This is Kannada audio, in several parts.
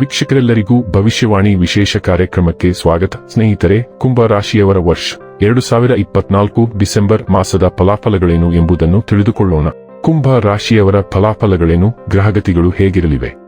ವೀಕ್ಷಕರೆಲ್ಲರಿಗೂ ಭವಿಷ್ಯವಾಣಿ ವಿಶೇಷ ಕಾರ್ಯಕ್ರಮಕ್ಕೆ ಸ್ವಾಗತ. ಸ್ನೇಹಿತರೆ ಕುಂಭ ರಾಶಿಯವರ ವರ್ಷ ಎರಡು ಸಾವಿರ ಇಪ್ಪತ್ನಾಲ್ಕು ಡಿಸೆಂಬರ್ ಮಾಸದ ಫಲಾಫಲಗಳೇನು ಎಂಬುದನ್ನು ತಿಳಿದುಕೊಳ್ಳೋಣ. ಕುಂಭ ರಾಶಿಯವರ ಫಲಾಫಲಗಳೇನು, ಗ್ರಹಗತಿಗಳು ಹೇಗಿರಲಿವೆ?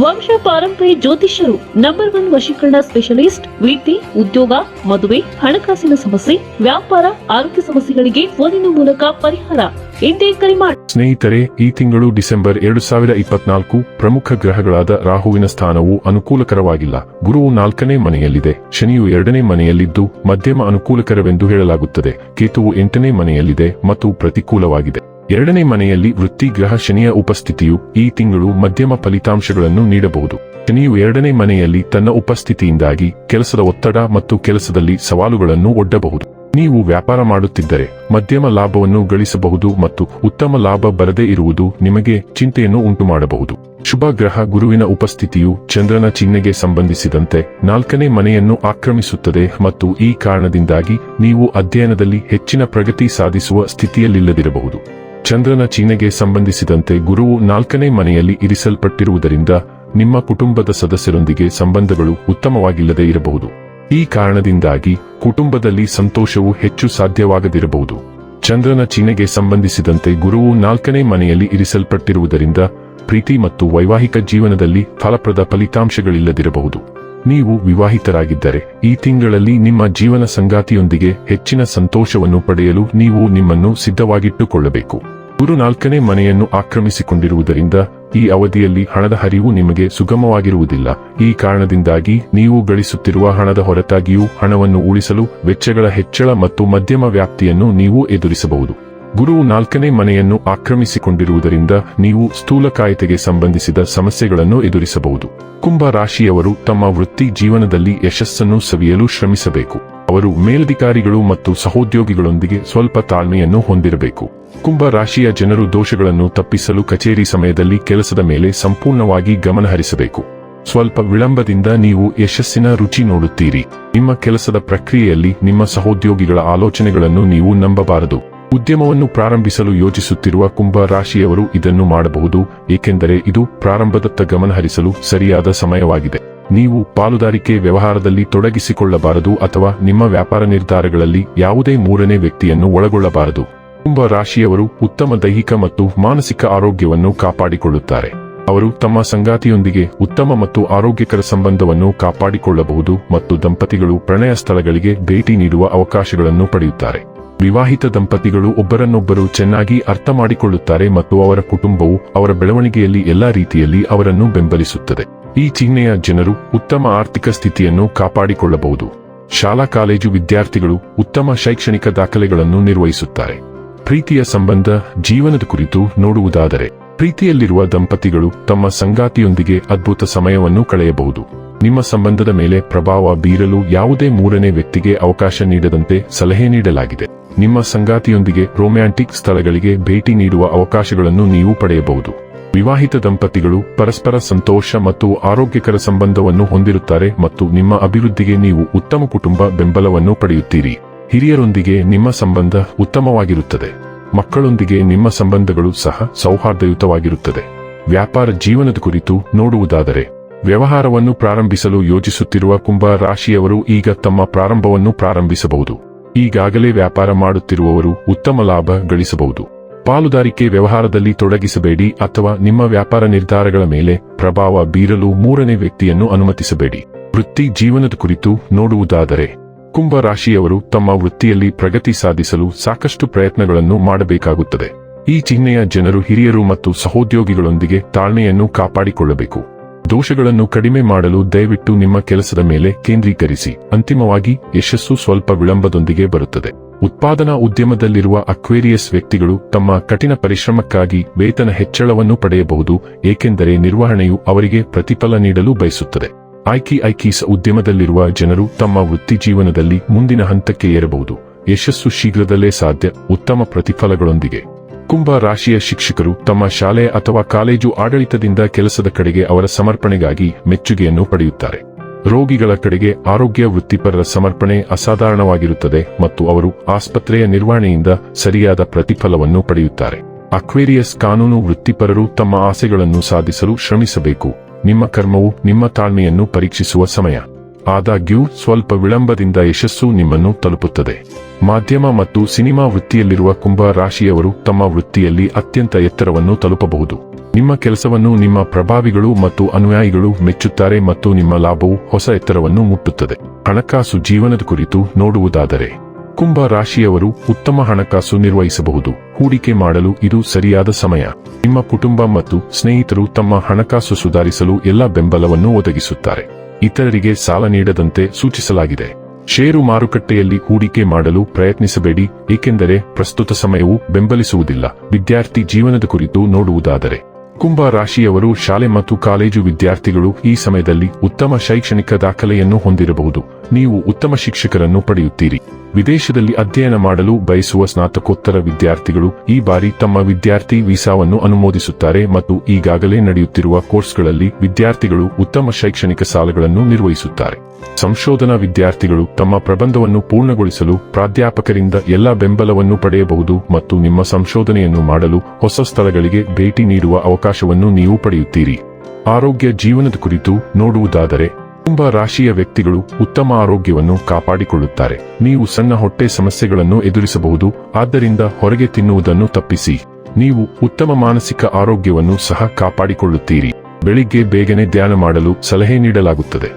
ವಂಶ ಪಾರಂಪರಿ ಜ್ಯೋತಿಷ್ಯರು ನಂಬರ್ ಒನ್ ವಶೀಕರಣ ಸ್ಪೆಷಲಿಸ್ಟ್ ವಿದ್ಯೆ ಉದ್ಯೋಗ, ಮದುವೆ, ಹಣಕಾಸಿನ ಸಮಸ್ಯೆ, ವ್ಯಾಪಾರ, ಆರೋಗ್ಯ ಸಮಸ್ಯೆಗಳಿಗೆ ಫೋನಿನ ಮೂಲಕ ಪರಿಹಾರ. ಎಂದೇ ಕರೆ ಮಾಡಿ ಸ್ನೇಹಿತರೆ, ಈ ತಿಂಗಳು ಡಿಸೆಂಬರ್ ಎರಡು ಸಾವಿರ ಇಪ್ಪತ್ನಾಲ್ಕು ಪ್ರಮುಖ ಗ್ರಹಗಳಾದ ರಾಹುವಿನ ಸ್ಥಾನವು ಅನುಕೂಲಕರವಾಗಿಲ್ಲ. ಗುರುವು ನಾಲ್ಕನೇ ಮನೆಯಲ್ಲಿದೆ. ಶನಿಯು ಎರಡನೇ ಮನೆಯಲ್ಲಿದ್ದು ಮಧ್ಯಮ ಅನುಕೂಲಕರವೆಂದು ಹೇಳಲಾಗುತ್ತದೆ. ಕೇತುವು ಎಂಟನೇ ಮನೆಯಲ್ಲಿದೆ ಮತ್ತು ಪ್ರತಿಕೂಲವಾಗಿದೆ. ಎರಡನೇ ಮನೆಯಲ್ಲಿ ವೃತ್ತಿ ಗ್ರಹ ಶನಿಯ ಉಪಸ್ಥಿತಿಯು ಈ ತಿಂಗಳು ಮಧ್ಯಮ ಫಲಿತಾಂಶಗಳನ್ನು ನೀಡಬಹುದು. ಶನಿಯು ಎರಡನೇ ಮನೆಯಲ್ಲಿ ತನ್ನ ಉಪಸ್ಥಿತಿಯಿಂದಾಗಿ ಕೆಲಸದ ಒತ್ತಡ ಮತ್ತು ಕೆಲಸದಲ್ಲಿ ಸವಾಲುಗಳನ್ನು ಒಡ್ಡಬಹುದು. ನೀವು ವ್ಯಾಪಾರ ಮಾಡುತ್ತಿದ್ದರೆ ಮಧ್ಯಮ ಲಾಭವನ್ನು ಗಳಿಸಬಹುದು ಮತ್ತು ಉತ್ತಮ ಲಾಭ ಬರದೇ ಇರುವುದು ನಿಮಗೆ ಚಿಂತೆಯನ್ನು ಉಂಟುಮಾಡಬಹುದು. ಶುಭ ಗ್ರಹ ಗುರುವಿನ ಉಪಸ್ಥಿತಿಯು ಚಂದ್ರನ ಚಿಹ್ನೆಗೆ ಸಂಬಂಧಿಸಿದಂತೆ ನಾಲ್ಕನೇ ಮನೆಯನ್ನು ಆಕ್ರಮಿಸುತ್ತದೆ ಮತ್ತು ಈ ಕಾರಣದಿಂದಾಗಿ ನೀವು ಅಧ್ಯಯನದಲ್ಲಿ ಹೆಚ್ಚಿನ ಪ್ರಗತಿ ಸಾಧಿಸುವ ಸ್ಥಿತಿಯಲ್ಲಿಲ್ಲದಿರಬಹುದು. ಚಂದ್ರನ ಚೀನೆಗೆ ಸಂಬಂಧಿಸಿದಂತೆ ಗುರುವು ನಾಲ್ಕನೇ ಮನೆಯಲ್ಲಿ ಇರಿಸಲ್ಪಟ್ಟಿರುವುದರಿಂದ ನಿಮ್ಮ ಕುಟುಂಬದ ಸದಸ್ಯರೊಂದಿಗೆ ಸಂಬಂಧಗಳು ಉತ್ತಮವಾಗಿಲ್ಲದೆ ಇರಬಹುದು. ಈ ಕಾರಣದಿಂದಾಗಿ ಕುಟುಂಬದಲ್ಲಿ ಸಂತೋಷವು ಹೆಚ್ಚು ಸಾಧ್ಯವಾಗದಿರಬಹುದು. ಚಂದ್ರನ ಚೀನೆಗೆ ಸಂಬಂಧಿಸಿದಂತೆ ಗುರುವು ನಾಲ್ಕನೇ ಮನೆಯಲ್ಲಿ ಇರಿಸಲ್ಪಟ್ಟಿರುವುದರಿಂದ ಪ್ರೀತಿ ಮತ್ತು ವೈವಾಹಿಕ ಜೀವನದಲ್ಲಿ ಫಲಪ್ರದ ಫಲಿತಾಂಶಗಳಿಲ್ಲದಿರಬಹುದು. ನೀವು ವಿವಾಹಿತರಾಗಿದ್ದರೆ ಈ ತಿಂಗಳಲ್ಲಿ ನಿಮ್ಮ ಜೀವನ ಸಂಗಾತಿಯೊಂದಿಗೆ ಹೆಚ್ಚಿನ ಸಂತೋಷವನ್ನು ಪಡೆಯಲು ನೀವು ನಿಮ್ಮನ್ನು ಸಿದ್ಧವಾಗಿಟ್ಟುಕೊಳ್ಳಬೇಕು. ಗುರು ನಾಲ್ಕನೇ ಮನೆಯನ್ನು ಆಕ್ರಮಿಸಿಕೊಂಡಿರುವುದರಿಂದ ಈ ಅವಧಿಯಲ್ಲಿ ಹಣದ ಹರಿವು ನಿಮಗೆ ಸುಗಮವಾಗಿರುವುದಿಲ್ಲ. ಈ ಕಾರಣದಿಂದಾಗಿ ನೀವು ಗಳಿಸುತ್ತಿರುವ ಹಣದ ಹೊರತಾಗಿಯೂ ಹಣವನ್ನು ಉಳಿಸಲು ವೆಚ್ಚಗಳ ಹೆಚ್ಚಳ ಮತ್ತು ಮಧ್ಯಮ ವ್ಯಾಪ್ತಿಯನ್ನು ನೀವು ಎದುರಿಸಬಹುದು. ಗುರುವು ನಾಲ್ಕನೇ ಮನೆಯನ್ನು ಆಕ್ರಮಿಸಿಕೊಂಡಿರುವುದರಿಂದ ನೀವು ಸ್ಥೂಲಕಾಯತೆಗೆ ಸಂಬಂಧಿಸಿದ ಸಮಸ್ಯೆಗಳನ್ನು ಎದುರಿಸಬಹುದು. ಕುಂಭ ರಾಶಿಯವರು ತಮ್ಮ ವೃತ್ತಿ ಜೀವನದಲ್ಲಿ ಯಶಸ್ಸನ್ನು ಸವಿಯಲು ಶ್ರಮಿಸಬೇಕು. ಅವರು ಮೇಲಧಿಕಾರಿಗಳು ಮತ್ತು ಸಹೋದ್ಯೋಗಿಗಳೊಂದಿಗೆ ಸ್ವಲ್ಪ ತಾಳ್ಮೆಯನ್ನು ಹೊಂದಿರಬೇಕು. ಕುಂಭ ರಾಶಿಯ ಜನರು ದೋಷಗಳನ್ನು ತಪ್ಪಿಸಲು ಕಚೇರಿ ಸಮಯದಲ್ಲಿ ಕೆಲಸದ ಮೇಲೆ ಸಂಪೂರ್ಣವಾಗಿ ಗಮನಹರಿಸಬೇಕು ಸ್ವಲ್ಪ ವಿಳಂಬದಿಂದ ನೀವು ಯಶಸ್ಸಿನ ರುಚಿ ನೋಡುತ್ತೀರಿ. ನಿಮ್ಮ ಕೆಲಸದ ಪ್ರಕ್ರಿಯೆಯಲ್ಲಿ ನಿಮ್ಮ ಸಹೋದ್ಯೋಗಿಗಳ ಆಲೋಚನೆಗಳನ್ನು ನೀವು ನಂಬಬಾರದು. ಉದ್ಯಮವನ್ನು ಪ್ರಾರಂಭಿಸಲು ಯೋಜಿಸುತ್ತಿರುವ ಕುಂಭ ರಾಶಿಯವರು ಇದನ್ನು ಮಾಡಬಹುದು, ಏಕೆಂದರೆ ಇದು ಪ್ರಾರಂಭದತ್ತ ಗಮನಹರಿಸಲು ಸರಿಯಾದ ಸಮಯವಾಗಿದೆ. ನೀವು ಪಾಲುದಾರಿಕೆ ವ್ಯವಹಾರದಲ್ಲಿ ತೊಡಗಿಸಿಕೊಳ್ಳಬಾರದು ಅಥವಾ ನಿಮ್ಮ ವ್ಯಾಪಾರ ನಿರ್ಧಾರಗಳಲ್ಲಿ ಯಾವುದೇ ಮೂರನೇ ವ್ಯಕ್ತಿಯನ್ನು ಒಳಗೊಳ್ಳಬಾರದು. ಕುಂಭ ರಾಶಿಯವರು ಉತ್ತಮ ದೈಹಿಕ ಮತ್ತು ಮಾನಸಿಕ ಆರೋಗ್ಯವನ್ನು ಕಾಪಾಡಿಕೊಳ್ಳುತ್ತಾರೆ. ಅವರು ತಮ್ಮ ಸಂಗಾತಿಯೊಂದಿಗೆ ಉತ್ತಮ ಮತ್ತು ಆರೋಗ್ಯಕರ ಸಂಬಂಧವನ್ನು ಕಾಪಾಡಿಕೊಳ್ಳಬಹುದು ಮತ್ತು ದಂಪತಿಗಳು ಪ್ರಣಯ ಸ್ಥಳಗಳಿಗೆ ಭೇಟಿ ನೀಡುವ ಅವಕಾಶಗಳನ್ನು ಪಡೆಯುತ್ತಾರೆ. ವಿವಾಹಿತ ದಂಪತಿಗಳು ಒಬ್ಬರನ್ನೊಬ್ಬರು ಚೆನ್ನಾಗಿ ಅರ್ಥ ಮಾಡಿಕೊಳ್ಳುತ್ತಾರೆ ಮತ್ತು ಅವರ ಕುಟುಂಬವು ಅವರ ಬೆಳವಣಿಗೆಯಲ್ಲಿ ಎಲ್ಲಾ ರೀತಿಯಲ್ಲಿ ಅವರನ್ನು ಬೆಂಬಲಿಸುತ್ತದೆ. ಈ ಚಿಹ್ನೆಯ ಜನರು ಉತ್ತಮ ಆರ್ಥಿಕ ಸ್ಥಿತಿಯನ್ನು ಕಾಪಾಡಿಕೊಳ್ಳಬಹುದು. ಶಾಲಾ ಕಾಲೇಜು ವಿದ್ಯಾರ್ಥಿಗಳು ಉತ್ತಮ ಶೈಕ್ಷಣಿಕ ದಾಖಲೆಗಳನ್ನು ನಿರ್ವಹಿಸುತ್ತಾರೆ. ಪ್ರೀತಿಯ ಸಂಬಂಧ, ಜೀವನದ ಕುರಿತು ನೋಡುವುದಾದರೆ, ಪ್ರೀತಿಯಲ್ಲಿರುವ ದಂಪತಿಗಳು ತಮ್ಮ ಸಂಗಾತಿಯೊಂದಿಗೆ ಅದ್ಭುತ ಸಮಯವನ್ನು ಕಳೆಯಬಹುದು. ನಿಮ್ಮ ಸಂಬಂಧದ ಮೇಲೆ ಪ್ರಭಾವ ಬೀರಲು ಯಾವುದೇ ಮೂರನೇ ವ್ಯಕ್ತಿಗೆ ಅವಕಾಶ ನೀಡದಂತೆ ಸಲಹೆ ನೀಡಲಾಗಿದೆ. ನಿಮ್ಮ ಸಂಗಾತಿಯೊಂದಿಗೆ ರೊಮ್ಯಾಂಟಿಕ್ ಸ್ಥಳಗಳಿಗೆ ಭೇಟಿ ನೀಡುವ ಅವಕಾಶಗಳನ್ನು ನೀವು ಪಡೆಯಬಹುದು. ವಿವಾಹಿತ ದಂಪತಿಗಳು ಪರಸ್ಪರ ಸಂತೋಷ ಮತ್ತು ಆರೋಗ್ಯಕರ ಸಂಬಂಧವನ್ನು ಹೊಂದಿರುತ್ತಾರೆ ಮತ್ತು ನಿಮ್ಮ ಅಭಿವೃದ್ಧಿಗೆ ನೀವು ಉತ್ತಮ ಕುಟುಂಬ ಬೆಂಬಲವನ್ನು ಪಡೆಯುತ್ತೀರಿ. ಹಿರಿಯರೊಂದಿಗೆ ನಿಮ್ಮ ಸಂಬಂಧ ಉತ್ತಮವಾಗಿರುತ್ತದೆ. ಮಕ್ಕಳೊಂದಿಗೆ ನಿಮ್ಮ ಸಂಬಂಧಗಳು ಸಹ ಸೌಹಾರ್ದಯುತವಾಗಿರುತ್ತದೆ. ವ್ಯಾಪಾರ ಜೀವನದ ಕುರಿತು ನೋಡುವುದಾದರೆ ವ್ಯವಹಾರವನ್ನು ಪ್ರಾರಂಭಿಸಲು ಯೋಜಿಸುತ್ತಿರುವ ಕುಂಭ ರಾಶಿಯವರು ಈಗ ತಮ್ಮ ಪ್ರಾರಂಭವನ್ನು ಪ್ರಾರಂಭಿಸಬಹುದು. ಈಗಾಗಲೇ ವ್ಯಾಪಾರ ಮಾಡುತ್ತಿರುವವರು ಉತ್ತಮ ಲಾಭ ಗಳಿಸಬಹುದು. ಪಾಲುದಾರಿಕೆ ವ್ಯವಹಾರದಲ್ಲಿ ತೊಡಗಿಸಬೇಡಿ ಅಥವಾ ನಿಮ್ಮ ವ್ಯಾಪಾರ ನಿರ್ಧಾರಗಳ ಮೇಲೆ ಪ್ರಭಾವ ಬೀರಲು ಮೂರನೇ ವ್ಯಕ್ತಿಯನ್ನು ಅನುಮತಿಸಬೇಡಿ. ವೃತ್ತಿ ಜೀವನದ ಕುರಿತು ನೋಡುವುದಾದರೆ ಕುಂಭ ರಾಶಿಯವರು ತಮ್ಮ ವೃತ್ತಿಯಲ್ಲಿ ಪ್ರಗತಿ ಸಾಧಿಸಲು ಸಾಕಷ್ಟು ಪ್ರಯತ್ನಗಳನ್ನು ಮಾಡಬೇಕಾಗುತ್ತದೆ. ಈ ಚಿಹ್ನೆಯ ಜನರು ಹಿರಿಯರು ಮತ್ತು ಸಹೋದ್ಯೋಗಿಗಳೊಂದಿಗೆ ತಾಳ್ಮೆಯನ್ನು ಕಾಪಾಡಿಕೊಳ್ಳಬೇಕು. ದೋಷಗಳನ್ನು ಕಡಿಮೆ ಮಾಡಲು ದಯವಿಟ್ಟು ನಿಮ್ಮ ಕೆಲಸದ ಮೇಲೆ ಕೇಂದ್ರೀಕರಿಸಿ. ಅಂತಿಮವಾಗಿ, ಯಶಸ್ಸು ಸ್ವಲ್ಪ ವಿಳಂಬದೊಂದಿಗೆ ಬರುತ್ತದೆ. ಉತ್ಪಾದನಾ ಉದ್ಯಮದಲ್ಲಿರುವ ಅಕ್ವೇರಿಯಸ್ ವ್ಯಕ್ತಿಗಳು ತಮ್ಮ ಕಠಿಣ ಪರಿಶ್ರಮಕ್ಕಾಗಿ ವೇತನ ಹೆಚ್ಚಳವನ್ನು ಪಡೆಯಬಹುದು, ಏಕೆಂದರೆ ನಿರ್ವಹಣೆಯು ಅವರಿಗೆ ಪ್ರತಿಫಲ ನೀಡಲು ಬಯಸುತ್ತದೆ. ಐಕಿ ಐಕೀಸ್ ಉದ್ಯಮದಲ್ಲಿರುವ ಜನರು ತಮ್ಮ ವೃತ್ತಿ ಜೀವನದಲ್ಲಿ ಮುಂದಿನ ಹಂತಕ್ಕೆ ಏರಬಹುದು. ಯಶಸ್ಸು ಶೀಘ್ರದಲ್ಲೇ ಸಾಧ್ಯ, ಉತ್ತಮ ಪ್ರತಿಫಲಗಳೊಂದಿಗೆ. ಕುಂಭ ರಾಶಿಯ ಶಿಕ್ಷಕರು ತಮ್ಮ ಶಾಲೆ ಅಥವಾ ಕಾಲೇಜು ಆಡಳಿತದಿಂದ ಕೆಲಸದ ಕಡೆಗೆ ಅವರ ಸಮರ್ಪಣೆಗಾಗಿ ಮೆಚ್ಚುಗೆಯನ್ನು ಪಡೆಯುತ್ತಾರೆ. ರೋಗಿಗಳ ಕಡೆಗೆ ಆರೋಗ್ಯ ವೃತ್ತಿಪರರ ಸಮರ್ಪಣೆ ಅಸಾಧಾರಣವಾಗಿರುತ್ತದೆ ಮತ್ತು ಅವರು ಆಸ್ಪತ್ರೆಯ ನಿರ್ವಹಣೆಯಿಂದ ಸರಿಯಾದ ಪ್ರತಿಫಲವನ್ನು ಪಡೆಯುತ್ತಾರೆ. ಅಕ್ವೇರಿಯಸ್ ಕಾನೂನು ವೃತ್ತಿಪರರು ತಮ್ಮ ಆಸೆಗಳನ್ನು ಸಾಧಿಸಲು ಶ್ರಮಿಸಬೇಕು. ನಿಮ್ಮ ಕರ್ಮವು ನಿಮ್ಮ ತಾಳ್ಮೆಯನ್ನು ಪರೀಕ್ಷಿಸುವ ಸಮಯ. ಆದಾಗ್ಯೂ ಸ್ವಲ್ಪ ವಿಳಂಬದಿಂದ ಯಶಸ್ಸು ನಿಮ್ಮನ್ನು ತಲುಪುತ್ತದೆ. ಮಾಧ್ಯಮ ಮತ್ತು ಸಿನಿಮಾ ವೃತ್ತಿಯಲ್ಲಿರುವ ಕುಂಭ ರಾಶಿಯವರು ತಮ್ಮ ವೃತ್ತಿಯಲ್ಲಿ ಅತ್ಯಂತ ಎತ್ತರವನ್ನು ತಲುಪಬಹುದು. ನಿಮ್ಮ ಕೆಲಸವನ್ನು ನಿಮ್ಮ ಪ್ರಭಾವಿಗಳು ಮತ್ತು ಅನುಯಾಯಿಗಳು ಮೆಚ್ಚುತ್ತಾರೆ ಮತ್ತು ನಿಮ್ಮ ಲಾಭವು ಹೊಸ ಎತ್ತರವನ್ನು ಮುಟ್ಟುತ್ತದೆ. ಹಣಕಾಸು ಜೀವನದ ಕುರಿತು ನೋಡುವುದಾದರೆ, ಕುಂಭ ರಾಶಿಯವರು ಉತ್ತಮ ಹಣಕಾಸು ನಿರ್ವಹಿಸಬಹುದು. ಹೂಡಿಕೆ ಮಾಡಲು ಇದು ಸರಿಯಾದ ಸಮಯ. ನಿಮ್ಮ ಕುಟುಂಬ ಮತ್ತು ಸ್ನೇಹಿತರು ತಮ್ಮ ಹಣಕಾಸು ಸುಧಾರಿಸಲು ಎಲ್ಲ ಬೆಂಬಲವನ್ನು ಒದಗಿಸುತ್ತಾರೆ. ಇತರರಿಗೆ ಸಾಲ ನೀಡದಂತೆ ಸೂಚಿಸಲಾಗಿದೆ. ಷೇರು ಮಾರುಕಟ್ಟೆಯಲ್ಲಿ ಹೂಡಿಕೆ ಮಾಡಲು ಪ್ರಯತ್ನಿಸಬೇಡಿ, ಏಕೆಂದರೆ ಪ್ರಸ್ತುತ ಸಮಯವು ಬೆಂಬಲಿಸುವುದಿಲ್ಲ. ವಿದ್ಯಾರ್ಥಿ ಜೀವನದ ಕುರಿತು ನೋಡುವುದಾದರೆ, ಕುಂಭ ರಾಶಿಯವರು ಶಾಲೆ ಮತ್ತು ಕಾಲೇಜು ವಿದ್ಯಾರ್ಥಿಗಳು ಈ ಸಮಯದಲ್ಲಿ ಉತ್ತಮ ಶೈಕ್ಷಣಿಕ ದಾಖಲೆಯನ್ನು ಹೊಂದಿರಬಹುದು. ನೀವು ಉತ್ತಮ ಶಿಕ್ಷಕರನ್ನು ಪಡೆಯುತ್ತೀರಿ. ವಿದೇಶದಲ್ಲಿ ಅಧ್ಯಯನ ಮಾಡಲು ಬಯಸುವ ಸ್ನಾತಕೋತ್ತರ ವಿದ್ಯಾರ್ಥಿಗಳು ಈ ಬಾರಿ ತಮ್ಮ ವಿದ್ಯಾರ್ಥಿ ವೀಸಾವನ್ನು ಅನುಮೋದಿಸುತ್ತಾರೆ ಮತ್ತು ಈಗಾಗಲೇ ನಡೆಯುತ್ತಿರುವ ಕೋರ್ಸ್ಗಳಲ್ಲಿ ವಿದ್ಯಾರ್ಥಿಗಳು ಉತ್ತಮ ಶೈಕ್ಷಣಿಕ ಸಾಲಗಳನ್ನು ನಿರ್ವಹಿಸುತ್ತಾರೆ. ಸಂಶೋಧನಾ ವಿದ್ಯಾರ್ಥಿಗಳು ತಮ್ಮ ಪ್ರಬಂಧವನ್ನು ಪೂರ್ಣಗೊಳಿಸಲು ಪ್ರಾಧ್ಯಾಪಕರಿಂದ ಎಲ್ಲ ಬೆಂಬಲವನ್ನು ಪಡೆಯಬಹುದು ಮತ್ತು ನಿಮ್ಮ ಸಂಶೋಧನೆಯನ್ನು ಮಾಡಲು ಹೊಸ ಸ್ಥಳಗಳಿಗೆ ಭೇಟಿ ನೀಡುವ ಅವಕಾಶವನ್ನು ನೀವು ಪಡೆಯುತ್ತೀರಿ. ಆರೋಗ್ಯ ಜೀವನದ ಕುರಿತು ನೋಡುವುದಾದರೆ ಕುಂಭ ರಾಶಿಯ ವ್ಯಕ್ತಿಗಳು ಉತ್ತಮ ಆರೋಗ್ಯವನ್ನು ಕಾಪಾಡಿಕೊಳ್ಳುತ್ತಾರೆ. ನೀವು ಸಣ್ಣ ಹೊಟ್ಟೆ ಸಮಸ್ಯೆಗಳನ್ನು ಎದುರಿಸಬಹುದು, ಆದ್ದರಿಂದ ಹೊರಗೆ ತಿನ್ನುವುದನ್ನು ತಪ್ಪಿಸಿ. ನೀವು ಉತ್ತಮ ಮಾನಸಿಕ ಆರೋಗ್ಯವನ್ನು ಸಹ ಕಾಪಾಡಿಕೊಳ್ಳುತ್ತೀರಿ. ಬೆಳಿಗ್ಗೆ ಬೇಗನೆ ಧ್ಯಾನ ಮಾಡಲು ಸಲಹೆ ನೀಡಲಾಗುತ್ತದೆ.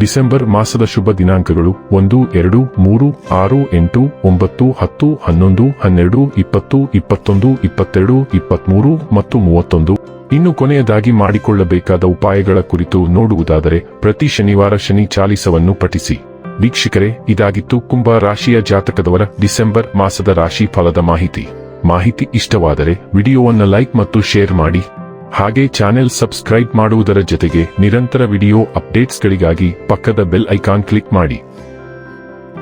ಡಿಸೆಂಬರ್ ಮಾಸದ ಶುಭ ದಿನಾಂಕಗಳು ಒಂದು, ಎರಡು, ಮೂರು, ಆರು, ಎಂಟು, ಒಂಬತ್ತು, ಹತ್ತು, ಹನ್ನೊಂದು, ಹನ್ನೆರಡು, ಇಪ್ಪತ್ತು, ಇಪ್ಪತ್ತೊಂದು, ಇಪ್ಪತ್ತೆರಡು, ಇಪ್ಪತ್ಮೂರು ಮತ್ತು ಮೂವತ್ತೊಂದು. ಇನ್ನು ಕೊನೆಯದಾಗಿ ಮಾಡಿಕೊಳ್ಳಬೇಕಾದ ಉಪಾಯಗಳ ಕುರಿತು ನೋಡುವುದಾದರೆ, ಪ್ರತಿ ಶನಿವಾರ ಶನಿ ಚಾಲಿಸವನ್ನು ಪಠಿಸಿ. ವೀಕ್ಷಕರೇ, ಇದಾಗಿತ್ತು ಕುಂಭ ರಾಶಿಯ ಜಾತಕದವರ ಡಿಸೆಂಬರ್ ಮಾಸದ ರಾಶಿ ಫಲದ ಮಾಹಿತಿ. ಮಾಹಿತಿ ಇಷ್ಟವಾದರೆ ವಿಡಿಯೋವನ್ನು ಲೈಕ್ ಮತ್ತು ಶೇರ್ ಮಾಡಿ. ಹಾಗೆ ಚಾನೆಲ್ ಸಬ್ಸ್ಕ್ರೈಬ್ ಮಾಡುವುದರ ಜೊತೆಗೆ ನಿರಂತರ ವಿಡಿಯೋ ಅಪ್ಡೇಟ್ಸ್ಗಳಿಗಾಗಿ ಪಕ್ಕದ ಬೆಲ್ ಐಕಾನ್ ಕ್ಲಿಕ್ ಮಾಡಿ.